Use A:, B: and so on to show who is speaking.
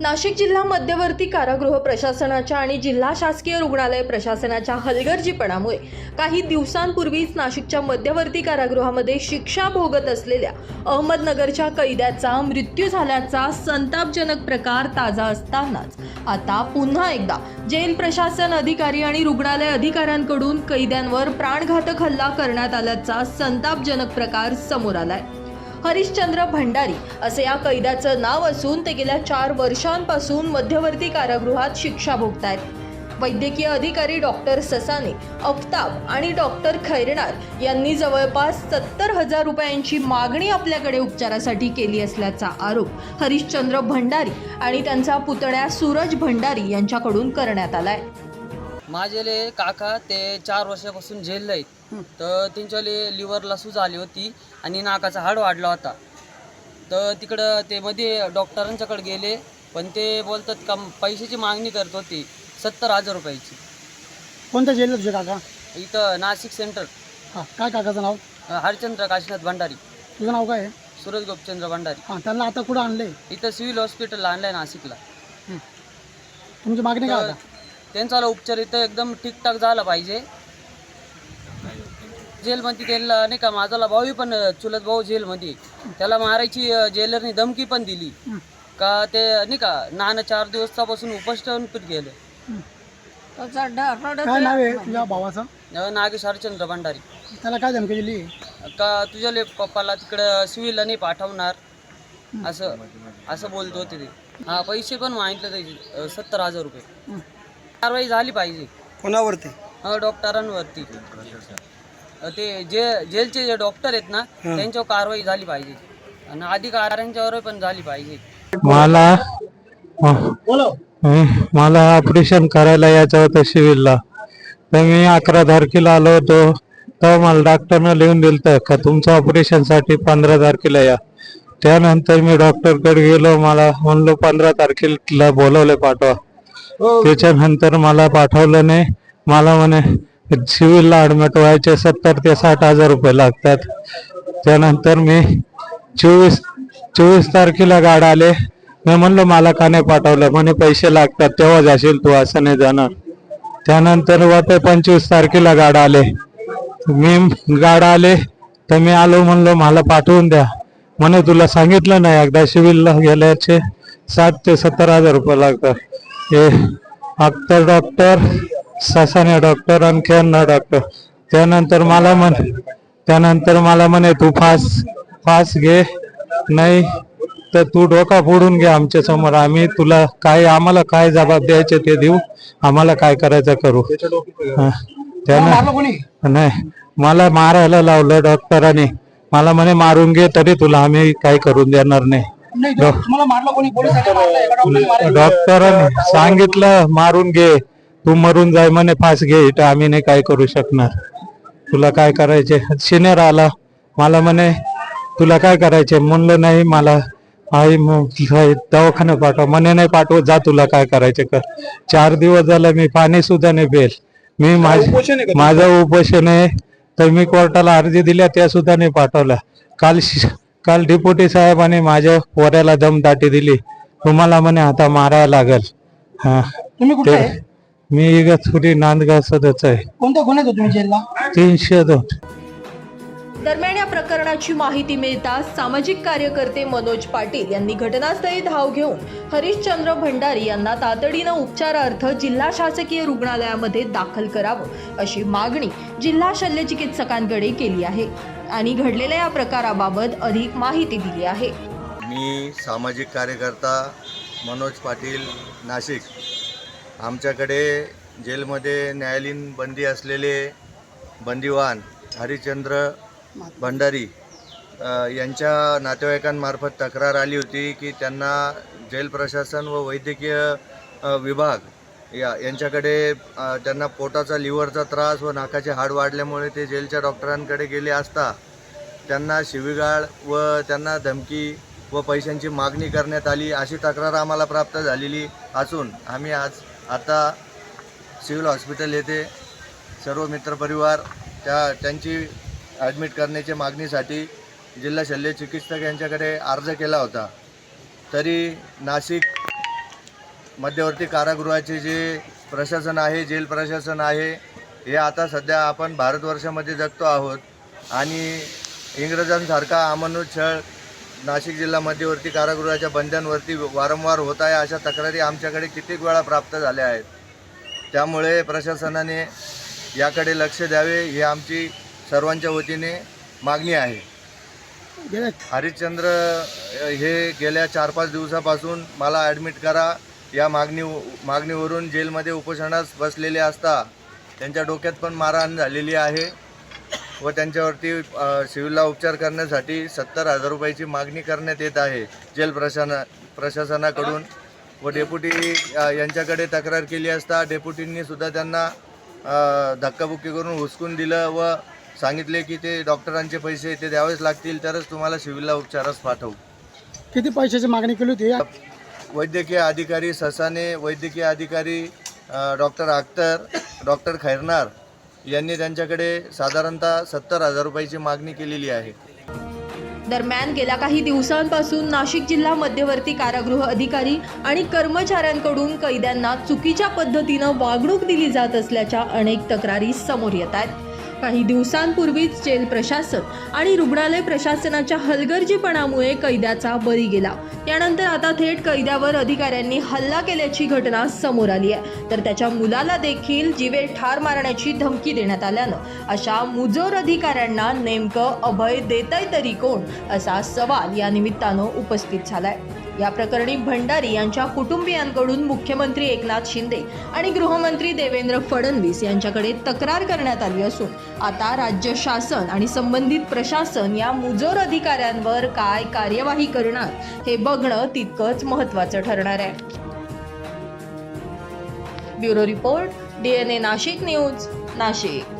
A: नाशिक जिल्हा मध्यवर्ती कारागृह प्रशासनाच्या आणि जिल्हा शासकीय रुग्णालय प्रशासनाच्या हलगर्जीपणामुळे काही दिवसांपूर्वीच नाशिकच्या मध्यवर्ती कारागृहामध्ये शिक्षा भोगत असलेल्या अहमदनगरच्या कैद्याचा मृत्यू झाल्याचा संतापजनक प्रकार ताजा असतानाच आता पुन्हा एकदा जेल प्रशासन अधिकारी आणि रुग्णालय अधिकाऱ्यांकडून कैद्यांवर प्राणघातक हल्ला करण्यात आल्याचा संतापजनक प्रकार समोर आलाय. हरिश्चंद्र भंडारी असे या कैद्याचं नाव असून ते गेल्या चार वर्षांपासून मध्यवर्ती कारागृहात शिक्षा भोगतायत. वैद्यकीय अधिकारी डॉक्टर ससाने अफताब आणि डॉक्टर खैरणार यांनी जवळपास सत्तर हजार रुपयांची मागणी आपल्याकडे उपचारासाठी केली असल्याचा आरोप हरिश्चंद्र भंडारी आणि त्यांचा पुतण्या सूरज भंडारी यांच्याकडून करण्यात आलाय.
B: माझेले काका ते चार वर्षापासून जेलला आहेत. तर त्यांच्याले लिव्हरला सूज आली होती आणि नाकाचा हाड वाढला होता. तर तिकडं ते मध्ये डॉक्टरांच्याकडे गेले पण ते बोलतात का पैशाची मागणी करत होती सत्तर हजार रुपयाची.
C: कोणत्या तुझे काका?
B: इथं नाशिक सेंटर
C: हां काय काकाचं नाव?
B: हरचंद्र काशीनाथ भंडारी.
C: तुझं नाव काय आहे?
B: सुरज गोपचंद्र भंडारी.
C: हां त्यांना आता कुठं आणले
B: इथं सिव्हिल हॉस्पिटलला आणलंय नाशिकला.
C: तुमची मागणी काय आता?
B: त्यांचा उपचार इथं एकदम ठीकठाक झाला पाहिजे. जेलमध्ये त्यांना नाही का माझा भाऊ पण चुलत भाऊ जेलमध्ये. त्याला मारायची जेलरनी धमकी पण दिली. का ते नाही का नाना चार दिवसापासून उपोषण पण गेलं
C: काय नाव आहे तुझ्या भावाचं?
B: अं, नागेश हरचंद्र भंडारी.
C: त्याला काय धमकी दिली?
B: का तुझ्या पप्पाला तिकडं सिव्हिलला नाही पाठवणार? असं असं बोलत होते ते. हा पैसे पण मागितले त्याचे सत्तर हजार रुपये. कारवाई झाली पाहिजे.
C: कोणावरती?
B: अ, डॉक्टरांवरती. ते जे जेलचे जे डॉक्टर आहेत ना त्यांच्यावर कारवाई झाली पाहिजे. आणि अधिकाऱ्यांच्यावर पण झाली पाहिजे.
D: मला हं, मला ऑपरेशन करायला यायचं होतं सिव्हिलला. तर मी अकरा तारखेला आलो होतो. तेव्हा मला डॉक्टरनं लिहून दिलं का तुमचं ऑपरेशनसाठी पंधरा तारखेला या. त्यानंतर मी डॉक्टरकडे गेलो. मला म्हणलो पंधरा तारखेला बोलवले पाठवा. त्याच्यानंतर मला पाठवलं नाही. मला म्हणे सिव्हिलला ॲडमिट व्हायचे सत्तर ते साठ हजार रुपये लागतात. त्यानंतर मी चोवीस चोवीस तारखेला गाड आले. मी म्हणलं मला का नाही पाठवलं. म्हणे पैसे लागतात तेव्हा जाशील तू असं नाही जाणार. त्यानंतर वाटे पंचवीस तारखेला गाड आले. मी गाड आले तर मी आलो म्हणलो मला पाठवून द्या. म्हणे तुला सांगितलं नाही एकदा शिविरला गेल्याचे सात ते सत्तर हजार रुपये लागतात. हे अख्तर डॉक्टर ससाने डॉक्टर आणि खेळणार डॉक्टर त्यानंतर मला म्हण त्यानंतर मला म्हणे तू फास फास घे नाही तर तू डोका फोडून घे आमच्यासमोर. आम्ही तुला काय आम्हाला काय जबाब द्यायचे ते देऊ. आम्हाला काय करायचं करू. त्यानं नाही. मला मारायला लावलं डॉक्टरांनी मला म्हणे मारून घे तरी तुला आम्ही काही करून देणार नाही. डॉक्टरांनी सांगितलं मारून घे. तू मरून जाय म्हणे फास घे इथं आम्ही नाही काय करू शकणार. तुला काय करायचे? सिनियर आला. मला म्हणे तुला काय करायचे? म्हणलं नाही मला आई दवाखान्यात पाठव. म्हणे नाही पाठव जा तुला काय करायचे कर. चार दिवस झालं मी पाणी सुद्धा नाही पेल मी माझ माझं उपोषण आहे तर मी कोर्टाला अर्जी दिल्या त्या सुद्धा नाही पाठवल्या. काल काल डिप्युटी साहेबांनी माझ्या पोऱ्याला दमदाटी दिली. तुम्हाला म्हणे आता मारायला लागल. हा? मी इगतपुरी नांदगाव सदच आहे.
C: कोणत्या गुन्ह्यात होते तुम्ही जेलला?
D: तीनशे दोन.
A: दरम्यान या प्रकरणाची माहिती मिळताच सामाजिक कार्यकर्ते मनोज पाटील यांनी घटनास्थळी धाव घेऊन हरिश्चंद्र भंडारी यांना तातडीनं उपचारार्थ जिल्हा शासकीय रुग्णालयामध्ये दाखल करावं अशी मागणी जिल्हा शल्यचिकित्सकांकडे केली आहे. आणि घडलेल्या या प्रकाराबाबत अधिक माहिती दिली आहे.
E: मी सामाजिक कार्यकर्ता मनोज पाटील नाशिक आमच्याकडे जेलमध्ये न्यायालयीन बंदी असलेले बंदिवान हरिश्चंद्र भंडारी यांच्या नातेवाईकांमार्फत तक्रार आली होती की त्यांना जेल प्रशासन व वैद्यकीय विभाग या यांच्याकडे त्यांना पोटाचा लिव्हरचा त्रास व नाकाचे हाड वाढल्यामुळे ते जेलच्या डॉक्टरांकडे गेले असता त्यांना शिवीगाळ व त्यांना धमकी व पैशांची मागणी करण्यात आली अशी तक्रार आम्हाला प्राप्त झालेली असून आम्ही आज आता सिव्हिल हॉस्पिटल येथे सर्व मित्रपरिवार त्या त्यांची ॲडमिट करण्याच्या मागणीसाठी जिल्हा शल्य चिकित्सक यांच्याकडे अर्ज केला होता. तरी नाशिक मध्यवर्ती कारागृहाचे जे प्रशासन आहे जेल प्रशासन आहे हे आता सध्या आपण भारतवर्षामध्ये जगतो आहोत. आणि इंग्रजांसारखा अमानुष छळ नाशिक जिल्हा मध्यवर्ती कारागृहाच्या बंद्यांवरती वारंवार होत आहे अशा तक्रारी आमच्याकडे कित्येक वेळा प्राप्त झाल्या आहेत? त्यामुळे प्रशासनाने याकडे लक्ष द्यावे ही आमची सर्वांच्या वतीने मागणी आहे. हरिश्चंद्र हे गेल्या चार पाच दिवसापासून मला ॲडमिट करा या मागणी मागणीवरून जेलमध्ये उपोषणास बसलेले असता त्यांच्या डोक्यात पण मारहाण झालेली आहे. व त्यांच्यावरती सिव्हिलला उपचार करण्यासाठी सत्तर हजार रुपयाची मागणी करण्यात येत आहे. जेल प्रशासना प्रशासनाकडून व डेप्युटी यांच्याकडे तक्रार केली असता डेप्युटींनी सुद्धा त्यांना धक्काबुक्की करून हुसकून दिलं व सांगितले की ते डॉक्टरांचे पैसे ते द्यावेच लागतील तरच तुम्हाला सिव्हिलला उपचारास पाठवू.
C: किती पैशाची मागणी केली होती
E: वैद्यकीय अधिकारी ससाने वैद्यकीय अधिकारी डॉक्टर अख्तर डॉक्टर खैरनार यांनी त्यांच्याकडे साधारणतः सत्तर हजार रुपयाची मागणी केलेली आहे.
A: दरम्यान गेल्या काही दिवसांपासून नाशिक जिल्हा मध्यवर्ती कारागृह अधिकारी आणि कर्मचाऱ्यांकडून कैद्यांना चुकीच्या पद्धतीनं वागणूक दिली जात असल्याच्या अनेक तक्रारी समोर येत आहेत. काही दिवसांपूर्वीच जेल प्रशासन आणि रुग्णालय प्रशासनाच्या हलगर्जीपणामुळे कैद्याचा बळी गेला. त्यानंतर आता थेट कैद्यावर अधिकाऱ्यांनी हल्ला केल्याची घटना समोर आली आहे. तर त्याच्या मुलाला देखील जीवे ठार मारण्याची धमकी देण्यात आल्यानं अशा मुजोर अधिकाऱ्यांना नेमकं अभय देताय तरी कोण असा सवाल या निमित्तानं उपस्थित झालाय. या प्रकरणी भंडारी यांच्या कुटुंबियांकडून मुख्यमंत्री एकनाथ शिंदे आणि गृहमंत्री देवेंद्र फडणवीस यांच्याकडे तक्रार करण्यात आली असून आता राज्य शासन आणि संबंधित प्रशासन या मुजोर अधिकाऱ्यांवर काय कार्यवाही करणार हे बघणं तितकंच महत्त्वाचं ठरणार आहे. Bureau report DNA Nashik news Nashik.